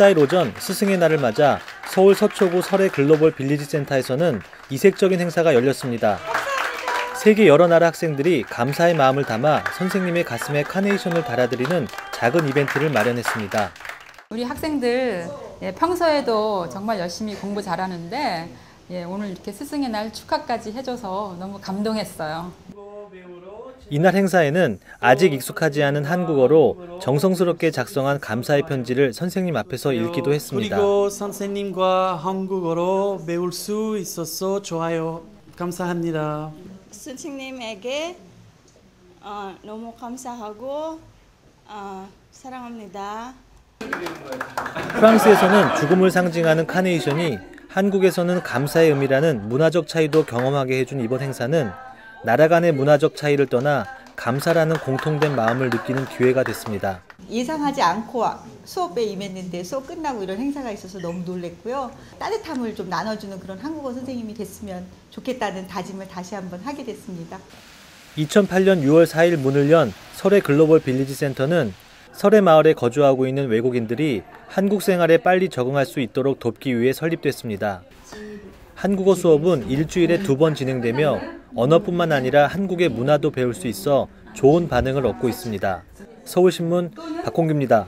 14일 오전 스승의 날을 맞아 서울 서초구 설해 글로벌 빌리지 센터에서는 이색적인 행사가 열렸습니다. 세계 여러 나라 학생들이 감사의 마음을 담아 선생님의 가슴에 카네이션을 달아드리는 작은 이벤트를 마련했습니다. 우리 학생들 예, 평소에도 정말 열심히 공부 잘하는데 예, 오늘 이렇게 스승의 날 축하까지 해줘서 너무 감동했어요. 이날 행사에는 아직 익숙하지 않은 한국어로 정성스럽게 작성한 감사의 편지를 선생님 앞에서 읽기도 했습니다. 그리고 선생님과 한국어로 배울 수 있어서 좋아요. 감사합니다. 스승님에게 어, 너무 감사하고 어, 사랑합니다. 프랑스에서는 죽음을 상징하는 카네이션이 한국에서는 감사의 의미라는 문화적 차이도 경험하게 해준 이번 행사는 나라 간의 문화적 차이를 떠나 감사라는 공통된 마음을 느끼는 기회가 됐습니다. 예상하지 않고 수업에 임했는데 수업 끝나고 이런 행사가 있어서 너무 놀랬고요. 따뜻함을 좀 나눠주는 그런 한국어 선생님이 됐으면 좋겠다는 다짐을 다시 한번 하게 됐습니다. 2008년 6월 4일 문을 연 설해 글로벌 빌리지 센터는 설해 마을에 거주하고 있는 외국인들이 한국 생활에 빨리 적응할 수 있도록 돕기 위해 설립됐습니다. 한국어 수업은 일주일에 두 번 진행되며 언어뿐만 아니라 한국의 문화도 배울 수 있어 좋은 반응을 얻고 있습니다. 서울신문 박홍규입니다.